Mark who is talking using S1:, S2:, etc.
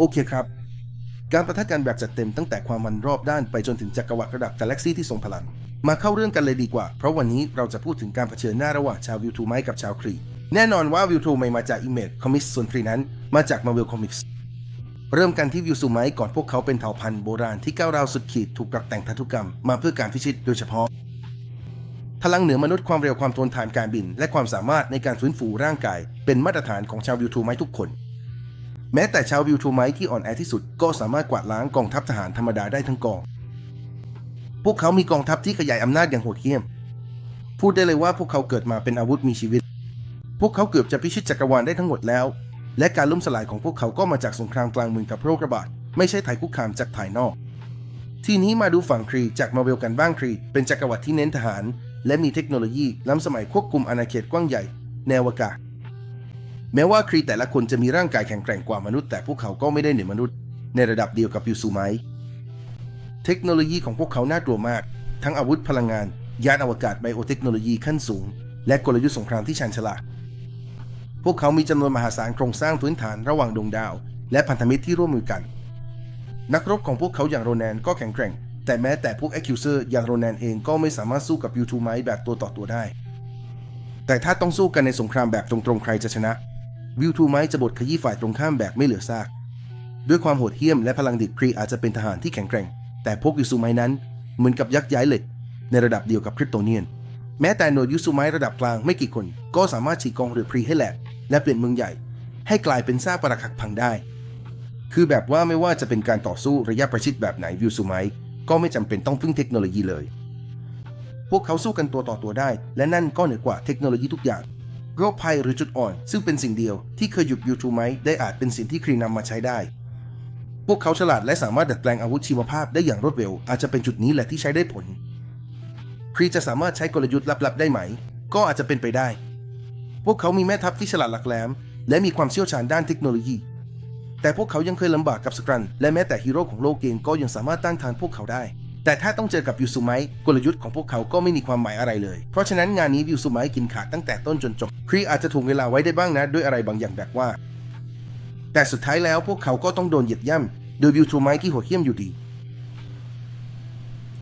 S1: โอเคครับ การประทะกันแบบจัดเต็มตั้งแต่ความมันรอบด้านไปจนถึงจักรวรรดิระดับกาแล็กซี่ที่ทรงพลัง มาเข้าเรื่องกันเลยดีกว่า เพราะวันนี้เราจะพูดถึงการเผชิญหน้าระหว่างชาววิวทูไมกับชาวครีแน่นอนว่าวิวทูไม่มาจากอิมเมจคอมิกส่วนครีนั้น มาจากมาเวลคอมิกส์เริ่มกันที่วิวซูไมก่อนพวกเขาเป็นเผ่าพันธุ์โบราณที่ก้าวราวสุดขีดถูกปรับแต่งพันธุกรรมมาเพื่อการพิชิตโดยเฉพาะพลังเหนือมนุษย์ความเร็วความทนทานการบิน และความสามารถในการฟื้นฟูร่างกาย เป็นมาตรฐานของชาววิวทูไมทุกคน แม้แต่ชาววิวทูไมที่อ่อนแอที่สุดก็สามารถกวาดล้างกองทัพทหารธรรมดาได้ทั้งกอง พวกเขามีกองทัพที่ขยายอำนาจอย่างโหดเหี้ยม พูดได้เลยว่าพวกเขาเกิดมาเป็นอาวุธมีชีวิต พวกเขาเกือบจะพิชิตจักรวาลได้ทั้งหมดแล้ว และการล่มสลายของพวกเขาก็มาจากสงครามกลางเมืองกับโรคระบาดไม่ใช่ภัยคุกคามจากภายนอก ทีนี้มาดูฝั่งครีจากมาเวลกันบ้างครี เป็นจักรวรรดิที่เน้นทหาร และมีเทคโนโลยีล้ำสมัยควบคุมอาณาเขตกว้างใหญ่ในอวกาศ แม้ว่าครีแต่ละคนจะมีร่างกายแข็งแกร่งกว่ามนุษย์แต่พวกเขาก็ไม่ได้เหนือมนุษย์ ในระดับเดียวกับยูซูไมเทคโนโลยีของพวกเขาน่ากลัวมาก ทั้งอาวุธพลังงาน ยานอวกาศไบโอเทคโนโลยีขั้นสูง และกลยุทธ์สงครามที่ชันฉลาดพวกเขามีจำนวนมหาศาลโครงสร้างพื้นฐานระหว่างดวงดาว และพันธมิตรที่ร่วมมือกัน นักรบของพวกเขาอย่างโรแนนก็แข็งแกร่ง แต่แม้แต่พวก Accuser อย่างโรแนนเองก็ไม่สามารถสู้กับยูทูไมแบบตัวต่อตัวได้ แต่ถ้าต้องสู้กันในสงครามแบบตรงๆใครจะชนะ วิวทูไมจะบดขยี้ฝ่ายตรงข้ามแบบไม่เหลือซาก ด้วยความโหดเหี้ยมและพลังดิบครีอาจจะเป็นทหารที่แข็งแกร่ง แต่พวกยูซูไมนั้นเหมือนกับยักษ์ย้ายเหล็ก ในระดับเดียวกับคริปโตเนียน แม้แต่หน่วยยูซูไมระดับกลางไม่กี่คน ก็สามารถฉีกกองเรือพรีให้แหลกและเปลี่ยนเมืองใหญ่ ให้กลายเป็นซากปรักหักพังได้ คือแบบว่าไม่ว่าจะเป็นการต่อสู้ระยะประชิดแบบไหนวิวซูไมก็ไม่จำเป็นต้องพึ่งเทคโนโลยีเลย พวกเขาสู้กันตัวต่อตัวได้ และนั่นก็เหนือกว่าเทคโนโลยีทุกอย่าง โรคภัยหรือจุดอ่อน ซึ่งเป็นสิ่งเดียวที่เคยหยุดยูทูไมได้อาจเป็นสิ่งที่ครีนำมาใช้ได้ พวกเขาฉลาดและสามารถดัดแปลงอาวุธชีวภาพได้อย่างรวดเร็ว อาจจะเป็นจุดนี้แหละที่ใช้ได้ผล ครีจะสามารถใช้กลยุทธ์ลับๆได้ไหม ก็อาจจะเป็นไปได้ พวกเขามีแม่ทัพที่ฉลาดหลักแหลม และมีความเชี่ยวชาญด้านเทคโนโลยี แต่พวกเขายังเคยลำบากกับสกรันและแม้แต่ฮีโร่ของโลกเองก็ยังสามารถต้านทานพวกเขาได้ แต่ถ้าต้องเจอกับยูซูไมกลยุทธ์ของพวกเขาก็ไม่มีความหมายอะไรเลย เพราะฉะนั้นงานนี้ยูซูไมกินขาดตั้งแต่ต้นจนจบครีอาจจะถูกเวลาไว้ได้บ้างนะ ด้วยอะไรบางอย่างแบบว่า แต่สุดท้ายแล้วพวกเขาก็ต้องโดนเหยียดย่ำโดยวิวทูไมที่หัวเขี้ยมอยู่ดี